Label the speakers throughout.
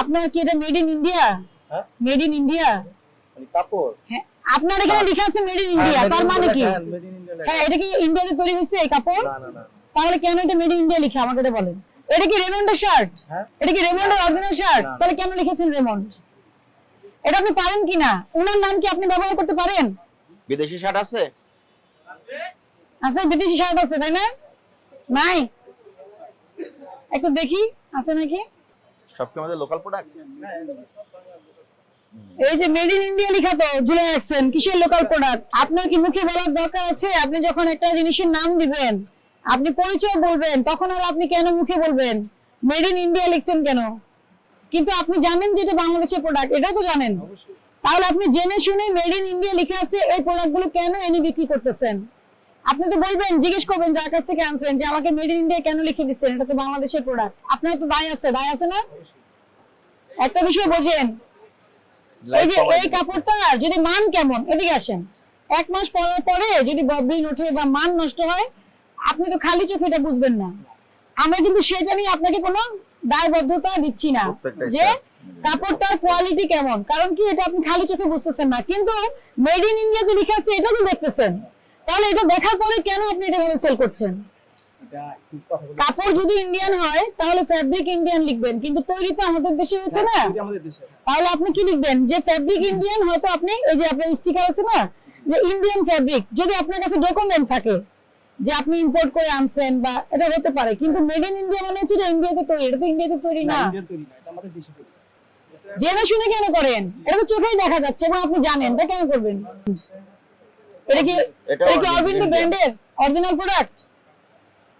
Speaker 1: আপনার কি এটা মেড ইন ইন্ডিয়া
Speaker 2: হ্যাঁ?
Speaker 1: মেড ইন ইন্ডিয়া
Speaker 2: মানে কাপড়?
Speaker 1: হ্যাঁ। আপনার এখানে লেখা আছে মেড ইন ইন্ডিয়া তার মানে কি?
Speaker 2: মেড ইন ইন্ডিয়া
Speaker 1: হ্যাঁ এটা কি ইন্ডিয়াতে তৈরি হয়েছে এই কাপড়?
Speaker 2: না না না।
Speaker 1: তাহলে কেন এটা মেড ইন ইন্ডিয়া লেখা? আমাকে এটা বলেন। এটা কি রেমন্ডের শার্ট
Speaker 2: হ্যাঁ।
Speaker 1: এটা কি রেমন্ডের অরিজিনাল শার্ট তাহলে কেন লিখেছেন রেমন্ড এটা আপনি পারেন কিনা উনার নাম কি আপনি ব্যবহার করতে পারেন?
Speaker 3: বিদেশি শার্ট আছে?
Speaker 1: আছে বিদেশি শার্ট আছে তাই না? নাই? একটু দেখি আছে নাকি?
Speaker 3: আমাদের লোকাল প্রোডাক্ট
Speaker 1: এই যে মেড ইন ইন্ডিয়া লেখা তো ঝুলে রাখছেন কিসের লোকাল প্রোডাক্ট আপনার কি মুখে বলার দরকার আছে? আপনি যখন একটা জিনিসের নাম দিবেন আপনি পরিচয় বলবেন তখন আর আপনি কেন মুখে বলবেন? মেড ইন ইন্ডিয়া লিখছেন কেন? কিন্তু আপনি জানেন যে এটা বাংলাদেশের প্রোডাক্ট এটাও তো জানেন। তাহলে আপনি জেনে শুনে মেড ইন ইন্ডিয়া লিখে আছে এই প্রোডাক্টগুলো কেন এনে বিক্রি করতেছেন? আপনি তো বলবেন জিজ্ঞেস করবেন যার কাছ থেকে আনছেন যে আমাকে মেড ইন ইন্ডিয়া কেন লিখে দিচ্ছেন? এটা তো বাংলাদেশের প্রোডাক্ট আপনার তো দায় আছে দায় আছে না? একটা বিষয় বোঝেন। এই যে এই কাপড়টা যদি মান কেমন? এদিকে আসেন। এক মাস পরে পরে যদি ববলিন ওঠে বা মান নষ্ট হয় আপনি তো খালি চোখে এটা বুঝবেন না। আমরা কিন্তু সেটা নিয়ে আপনাকে কোনো দায়বদ্ধতা দিচ্ছি না যে কাপড়টার কোয়ালিটি কেমন। কারণ কি এটা আপনি খালি চোখে বুঝতেছেন না। কিন্তু মেড ইন ইন্ডিয়া যে লেখা আছে এটা তো দেখতেছেন। তাহলে এটা দেখার পরে কেন আপনি এটা ভাবে সেল করছেন? কাপড় যদি ইন্ডিয়ান হয় তাহলে ফ্যাব্রিক ইন্ডিয়ান লিখবেন। কিন্তু তৈরি তো আমাদের দেশে হচ্ছে না।
Speaker 2: এটা আমাদের দেশে
Speaker 1: তাহলে আপনি কি লিখবেন? যে ফ্যাব্রিক ইন্ডিয়ান হয়তো আপনি এই যে আপনার স্টিকার আছে না যে ইন্ডিয়ান ফ্যাব্রিক যদি আপনার কাছে ডকুমেন্ট থাকে যে আপনি ইম্পোর্ট করে আনছেন বা এটা হতে পারে কিন্তু মেড ইন ইন্ডিয়া মানে হচ্ছে ইন্ডিয়াতে তৈরি এটা তো ইন্ডিয়াতে তৈরি না
Speaker 2: না।
Speaker 1: জেনে শুনে কেন করেন? এটা তো চোখেই দেখা যাচ্ছে এবং আপনি জানেন এটা কেন করবেন? এটা কি
Speaker 3: এটা
Speaker 1: এটা কি অরবিন্দ ব্র্যান্ডের অরিজিনাল প্রোডাক্ট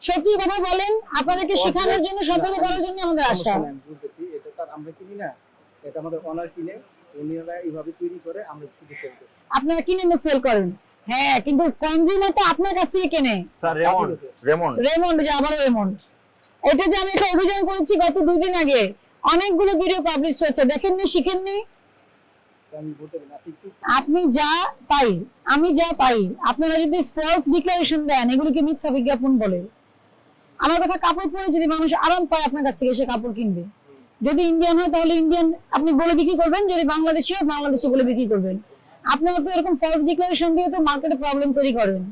Speaker 1: সত্যি কথা বলেন আপনাদেরকে শেখানোর জন্য সতর্ক করার জন্য আমাদের আশা
Speaker 2: সমস্যা নাই, আমি বলতেছি এটা তার আমরা কিনি না এটা আমাদের অনার কিনে উনিরা এইভাবে তৈরি করে আমরা শুধু সেল করি।
Speaker 1: আপনারা কিনে সেল করেন। হ্যাঁ কিন্তু কনজিউমার তো আপনার কাছ থেকে কেনে।
Speaker 3: স্যার রেমন্ড রেমন্ড
Speaker 1: রেমন্ড যে আবার রেমন্ড এটা যে আমি একটা অভিযান করেছি গত দুই দিন আগে অনেকগুলো ভিডিও পাবলিশ হয়েছে। দেখেননি শিখেননি
Speaker 2: তো আমি বলতে পারি না আচ্ছা, একটু
Speaker 1: আপনি যা পাই আমি যা পাই আপনারা যদি ফলস ডিক্লারেশন দেন এগুলোকে মিথ্যা বিজ্ঞাপন বলে। আমার কথা কাপড় পরে যদি মানুষ আরাম পায় আপনার কাছ থেকে এসে কাপড় কিনবে। যদি ইন্ডিয়ান হয় তাহলে ইন্ডিয়ান আপনি বলে বিক্রি করবেন যদি বাংলাদেশি হয় বাংলাদেশি বলে বিক্রি করবেন। আপনারা তো এরকম ফলস ডিক্লারেশন দিয়ে তো মার্কেটে প্রবলেম তৈরি করেন।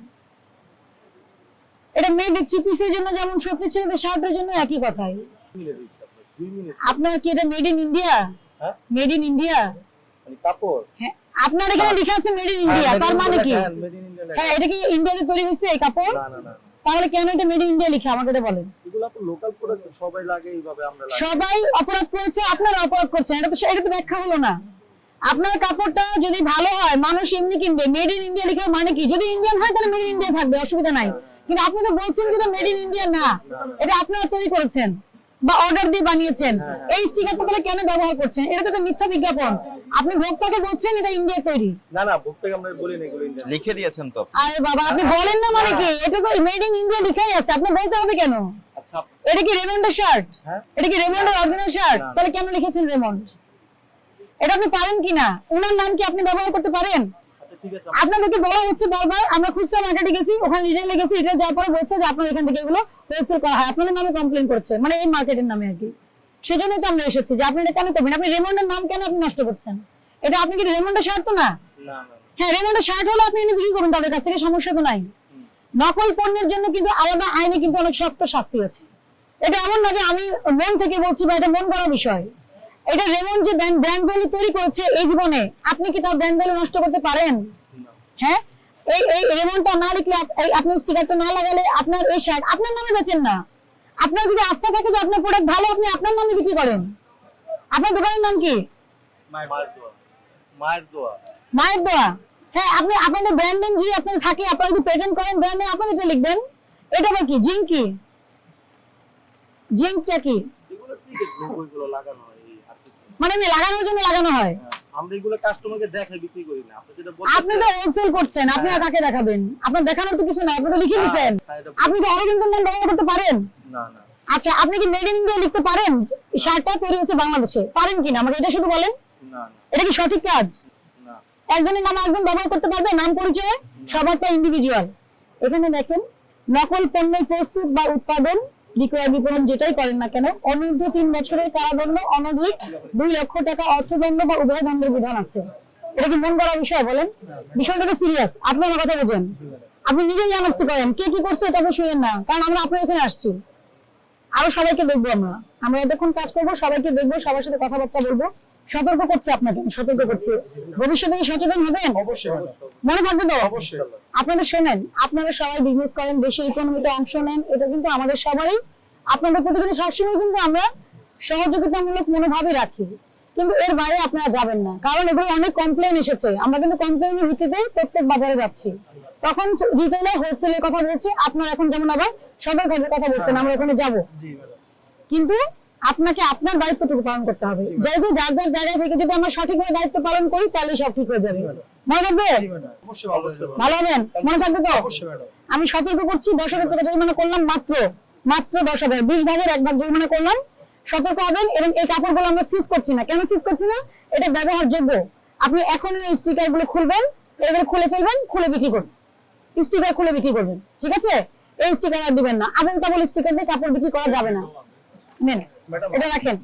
Speaker 1: এটা মেয়েদের থ্রি পিসের জন্য যেমন সত্যি ছেলেদের শার্টের জন্য একই কথাই।
Speaker 2: আপনার
Speaker 1: কি এটা made in India made in India
Speaker 2: কাপড়।
Speaker 1: হ্যাঁ আপনার এখানে লেখা আছে মেড ইন ইন্ডিয়া তার মানে কি?
Speaker 2: ইন্ডিয়া
Speaker 1: হ্যাঁ এটা কি ইন্ডিয়াতে তৈরি হয়েছে এই কাপড়?
Speaker 2: না না না।
Speaker 1: তাহলে কেন এটা মেড ইন ইন্ডিয়া লেখা? আমাকে এটা বলেন।
Speaker 2: এগুলো তো লোকাল প্রোডাক্ট সবাই লাগে এইভাবে আমরা লাগে।
Speaker 1: সবাই অপরাধ করেছে আপনারা অপরাধ করছেন। এটা তো এটা তো ব্যাখ্যা হলো না। আপনার কাপড়টা যদি ভালো হয় মানুষ এমনি কিনবে। মেড ইন ইন্ডিয়া লেখা মানে কি? যদি ইন্ডিয়ান হয় তাহলে মেড ইন ইন্ডিয়া থাকবে অসুবিধা নাই। কিন্তু আপনি তো বলছেন যে মেড ইন ইন্ডিয়া না। এটা আপনারা তৈরি করেছেন। বা অর্ডার দিয়ে বানিয়েছেন। এই স্টিকারটা তাহলে কেন ব্যবহার করছেন? এটা তো একটা মিথ্যা বিজ্ঞাপন। আপনি ভোক্তাকে বলছেন এটা ইন্ডিয়া তৈরি।
Speaker 2: না না ভুক্তকে আমরা বলি না এগুলো ইন্ডিয়ান
Speaker 3: লিখে দিয়েছেন তো।
Speaker 1: আরে বাবা আপনি বলেন না মানে কি? এটা তো মেড ইন ইন্ডিয়া লেখাই আছে। আপনি বলতে হবে কেন?
Speaker 2: আচ্ছা
Speaker 1: এটা কি রেমন্ডের শার্ট
Speaker 2: হ্যাঁ।
Speaker 1: এটা কি রেমন্ডের অরিজিনাল শার্ট তাহলে কেন লিখেছেন রেমন্ড এটা আপনি পারেন কিনা? উনার নাম কি আপনি ব্যবহার করতে পারেন? আপনাদেরকে বলা হচ্ছে বারবার আমরা খুচরা মার্কেটে গেছি ওখানে রিটেলে গেছি রিটেল যাওয়ার পরে বলছে যে আপনার এখান থেকে এগুলো হোলসেল করা হয়। আপনাদের নামে কমপ্লেন করছে মানে এই মার্কেটের নামে আর কি। সেজন্যই তো আমরা এসেছি যে আপনি এটা কেন করবেন আপনি রেমন্ডের নাম কেন আপনি নষ্ট করছেন? এটা আপনি কি রেমন্ডের শার্ট তো না? হ্যাঁ রেমন্ডের শার্ট হলে আপনি এনে বিক্রি করবেন তাদের কাছ থেকে সমস্যা তো নাই। নকল পণ্যের জন্য কিন্তু আলাদা আইনে কিন্তু অনেক শক্ত শাস্তি আছে। এটা এমন না যে আমি মন থেকে বলছি বা এটা মন করা বিষয়। এটা রেমন্ড যে ব্র্যান্ড ভ্যালু তৈরি করেছে এই জীবনে আপনি কি তার ব্র্যান্ড ভ্যালু নষ্ট করতে পারেন? হ্যাঁ? এই এই রেমন্ডটা না লিখলে এই আপনি স্টিকারটা না লাগালে আপনার এই শার্ট আপনার নামে বেচেন না। আপনার যদি আস্থা থাকে যে আপনার প্রোডাক্ট ভালো আপনি আপনার নামে বিক্রি করেন। আপনার দোকানের নাম কি?
Speaker 2: মায়ের দোয়া। মায়ের দোয়া।
Speaker 1: হ্যাঁ আপনি আপনাদের ব্র্যান্ড নেম যদি আপনার থাকে আপনারা যদি পেটেন্ট করেন ব্র্যান্ড নেম আপনারা এটা লিখবেন। এটা আবার কি? জিঙ্ক কি? জিঙ্কটা কি?
Speaker 2: এগুলো লাগানো হয় এই আর কিছু না।
Speaker 1: মানে এমনি লাগানোর জন্য লাগানো হয়।
Speaker 2: হ্যাঁ, আমরা এগুলো কাস্টমারকে দেখাই বিক্রি করি না। আপনি যেটা বলছেন
Speaker 1: আপনি তো হোলসেল করছেন আপনি আর কাকে দেখাবেন? আপনার দেখানোর তো কিছু নাই আপনি তো লিখে দিচ্ছেন আপনি কি অরবিন্দ নাম ব্যবহার করতে পারেন?
Speaker 2: না না।
Speaker 1: আচ্ছা আপনি কি মেড ইন ইন্ডিয়া লিখতে পারেন? শার্টটা তৈরি হচ্ছে বাংলাদেশে। পারেন কিনা? আমাকে এটা শুধু বলেন।
Speaker 2: না
Speaker 1: এটা কি সঠিক কাজ?
Speaker 2: না।
Speaker 1: একজনের নাম একজন ব্যবহার করতে পারবে? নাম পরিচয়? সবারটা ইন্ডিভিজুয়াল এখানে দেখেন নকল পণ্যের প্রস্তুত বা উৎপাদন বিক্রয় বিপণন যেটাই করেন না কেন, অনূর্ধ্ব তিন বছরের কারাদণ্ড অনধিক দুই লক্ষ টাকা অর্থদণ্ড বা উভয় দণ্ডের বিধান আছে। এটা কি মন করা বিষয় বলেন? বিষয়টা সিরিয়াস আপনি আমার কথা বোঝেন। আপনি নিজেই জানাচ্ছি করেন, কে কি করছে এটা আপনি শুনেন না, কারণ আমরা আপনার এখানে আসছি। আরও সবাইকে দেখব আমরা। আমরা এতক্ষণ কাজ করব, সবাইকে দেখব, সবার সাথে কথাবার্তা বলব। সতর্ক করছে আপনাকে সতর্ক করছি। ভবিষ্যতে কি সচেতন হবেন? মনে থাকবে তো? আপনারা শোনেন আপনারা সবাই বিজনেস করেন দেশের ইকোনমিতে অংশ নেন এটা কিন্তু আমাদের সবারই। আপনাদের প্রতি কিন্তু সবসময় কিন্তু আমরা সহযোগিতামূলক মনোভাবই রাখি। কিন্তু এর বাইরে আপনারা যাবেন না। কারণ এগুলো অনেক কমপ্লেন এসেছে। আমরা কিন্তু কমপ্লেনের ভিত্তিতে প্রত্যেক বাজারে যাচ্ছি। তখন রিটেলার হোলসেলের কথা বলছি আপনারা এখন যেমন আবার সবার কথা বলছেন আমরা ওখানে যাব। কিন্তু আপনাকে আপনার দায়িত্বটুকু পালন করতে হবে। যেহেতু যার যার জায়গা থেকে যদি আমরা সঠিকভাবে দায়িত্ব পালন করি তাহলে সব ঠিক হয়ে যাবে। মনে থাকবে? ভালো হবেন? মনে থাকবে তো? আমি সতর্ক করছি দশ হাজার টাকা জরিমানা করলাম মাত্র মাত্র দশ হাজার বিশ ভাগের এক ভাগ জরিমানা করলাম। সতর্ক হবেন এবং এই কাপড়গুলো আমরা সিজ করছি না। কেন সিজ করছি না? এটা ব্যবহারযোগ্য। আপনি এখন এই স্টিকারগুলো খুলবেন এগুলো খুলে ফেলবেন খুলে বিক্রি করবেন স্টিকার খুলে বিক্রি করবেন ঠিক আছে? এই স্টিকার আর দিবেন না। আবল তাবল স্টিকার দিয়ে কাপড় বিক্রি করা যাবে না। নেন এটা রাখেন।